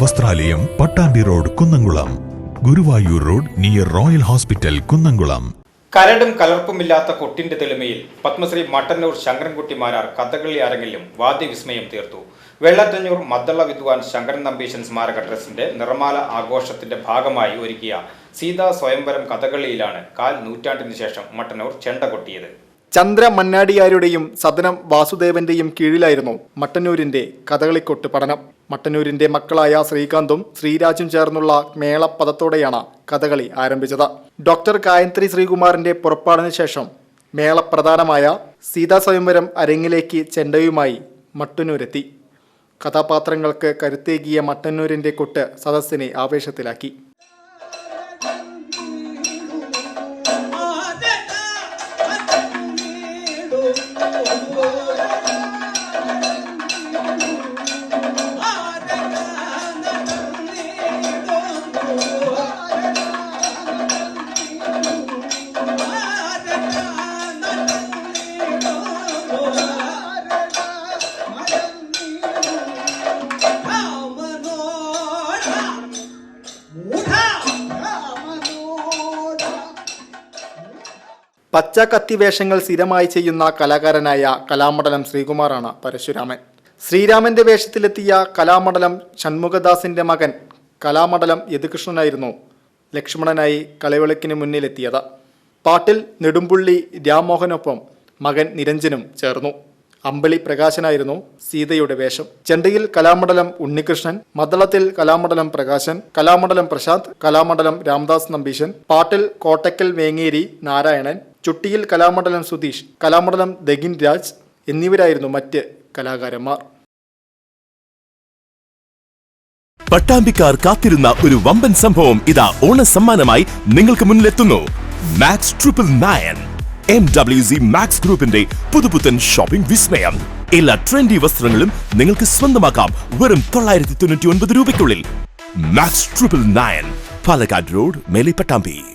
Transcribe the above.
വസ്ത്രാലയം Pattambi road Kunnamkulam. Guruvayur road near royal hospital Kunnamkulam. കരടും കലർപ്പുമില്ലാത്ത കൊട്ടിന്റെ തെളിമയിൽ പത്മശ്രീ മട്ടന്നൂർ ശങ്കരൻകുട്ടി മാരാർ കഥകളി അരങ്ങിലും വാദ്യവിസ്മയം തീർത്തു. വെള്ളത്തഞ്ഞൂർ മദ്ദള വിദ്വാൻ ശങ്കരൻ നമ്പീശൻ സ്മാരക ട്രസ്റ്റിന്റെ നിറമാല ആഘോഷത്തിന്റെ ഭാഗമായി ഒരുക്കിയ സീതാ സ്വയംവരം കഥകളിയിലാണ് കാൽ നൂറ്റാണ്ടിന് ശേഷം മട്ടന്നൂർ ചെണ്ട കൊട്ടിയത്. ചന്ദ്ര മന്നാടിയാരുടെയും സദനം വാസുദേവന്റെയും കീഴിലായിരുന്നു മട്ടന്നൂരിന്റെ കഥകളിക്കൊട്ട് പഠനം. മട്ടന്നൂരിന്റെ മക്കളായ ശ്രീകാന്തും ശ്രീരാജും ചേർന്നുള്ള മേളപ്പദത്തോടെയാണ് കഥകളി ആരംഭിച്ചത്. ഡോക്ടർ കായത്രി ശ്രീകുമാറിന്റെ പുറപ്പാടിന് ശേഷം മേളപ്രധാനമായ സീതാ സ്വയംവരം അരങ്ങിലേക്ക് ചെണ്ടയുമായി മട്ടന്നൂരെത്തി. കഥാപാത്രങ്ങൾക്ക് കരുത്തേകിയ മട്ടന്നൂരിന്റെ കൊട്ട് സദസ്സിനെ ആവേശത്തിലാക്കി. പച്ച കത്തി വേഷങ്ങൾ സ്ഥിരമായി ചെയ്യുന്ന കലാകാരനായ കലാമണ്ഡലം ശ്രീകുമാറാണ് പരശുരാമൻ. ശ്രീരാമന്റെ വേഷത്തിലെത്തിയ കലാമണ്ഡലം ഷൺമുഖദാസിന്റെ മകൻ കലാമണ്ഡലം യദുകൃഷ്ണനായിരുന്നു ലക്ഷ്മണനായി കളവിളക്കിന് മുന്നിലെത്തിയത്. പാട്ടിൽ നെടുമ്പുള്ളി രാംമോഹനൊപ്പം മകൻ നിരഞ്ജനും ചേർന്നു. അമ്പളി പ്രകാശനായിരുന്നു സീതയുടെ വേഷം. ചെണ്ടയിൽ കലാമണ്ഡലം ഉണ്ണികൃഷ്ണൻ മദ്ദളത്തിൽ കലാമണ്ഡലം പ്രകാശൻ കലാമണ്ഡലം പ്രശാന്ത് കലാമണ്ഡലം രാംദാസ് നമ്പീശൻ പാട്ടിൽ കോട്ടക്കൽ വേങ്ങേരി നാരായണൻ ചുട്ടിയിൽ കലാമണ്ഡലം സുധീഷ് കലാമണ്ഡലം ദഗിൻ രാജ് എന്നിവരായിരുന്നു മറ്റ് കലാകാരന്മാർ. പട്ടാമ്പിക്കാർ കാത്തിരുന്ന ഒരു വമ്പൻ സംഭവം ഇതാ ഓണ സമ്മാനമായി നിങ്ങൾക്ക് മുന്നിലെത്തുന്നു. Max triple nine M W C Max ഗ്രൂപ്പിന്റെ പുതുപുത്തൻ ഷോപ്പിംഗ് വിസ്മയം. എല്ലാ ട്രെൻഡി വസ്ത്രങ്ങളും നിങ്ങൾക്ക് സ്വന്തമാക്കാം വെറും തൊള്ളായിരത്തി തൊണ്ണൂറ്റി ഒൻപത് രൂപയ്ക്കുള്ളിൽ. Max triple nine Palakkad road മേലെ പട്ടാമ്പി.